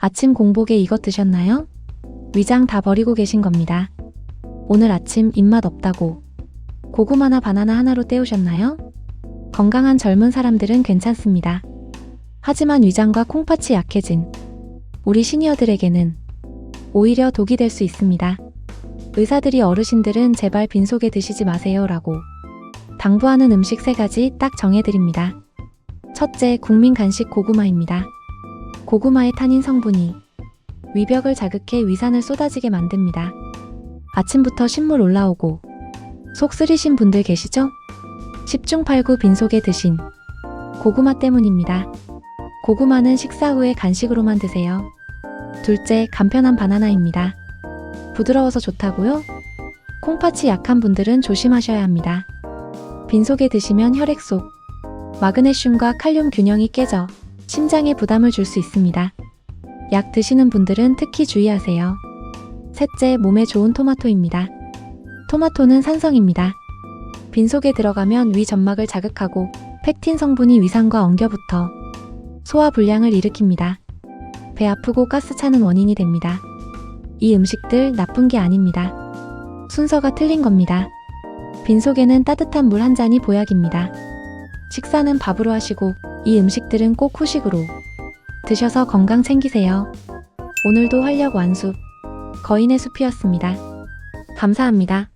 아침 공복에 이것 드셨나요? 위장 다 버리고 계신 겁니다. 오늘 아침 입맛 없다고 고구마나 바나나 하나로 때우셨나요? 건강한 젊은 사람들은 괜찮습니다. 하지만 위장과 콩팥이 약해진 우리 시니어들에게는 오히려 독이 될 수 있습니다. 의사들이 어르신들은 제발 빈속에 드시지 마세요 라고 당부하는 음식 세 가지 딱 정해드립니다. 첫째, 국민 간식 고구마입니다. 고구마의 타닌 성분이 위벽을 자극해 위산을 쏟아지게 만듭니다. 아침부터 신물 올라오고 속 쓰리신 분들 계시죠? 10중 8구 빈속에 드신 고구마 때문입니다. 고구마는 식사 후에 간식으로만 드세요. 둘째, 간편한 바나나입니다. 부드러워서 좋다고요? 콩팥이 약한 분들은 조심하셔야 합니다. 빈속에 드시면 혈액 속 마그네슘과 칼륨 균형이 깨져 심장에 부담을 줄 수 있습니다. 약 드시는 분들은 특히 주의하세요. 셋째, 몸에 좋은 토마토입니다. 토마토는 산성입니다. 빈속에 들어가면 위 점막을 자극하고 팩틴 성분이 위산과 엉겨붙어 소화 불량을 일으킵니다. 배 아프고 가스 차는 원인이 됩니다. 이 음식들 나쁜 게 아닙니다. 순서가 틀린 겁니다. 빈속에는 따뜻한 물 한 잔이 보약입니다. 식사는 밥으로 하시고 이 음식들은 꼭 후식으로 드셔서 건강 챙기세요. 오늘도 활력 완수 거인의 숲이었습니다. 감사합니다.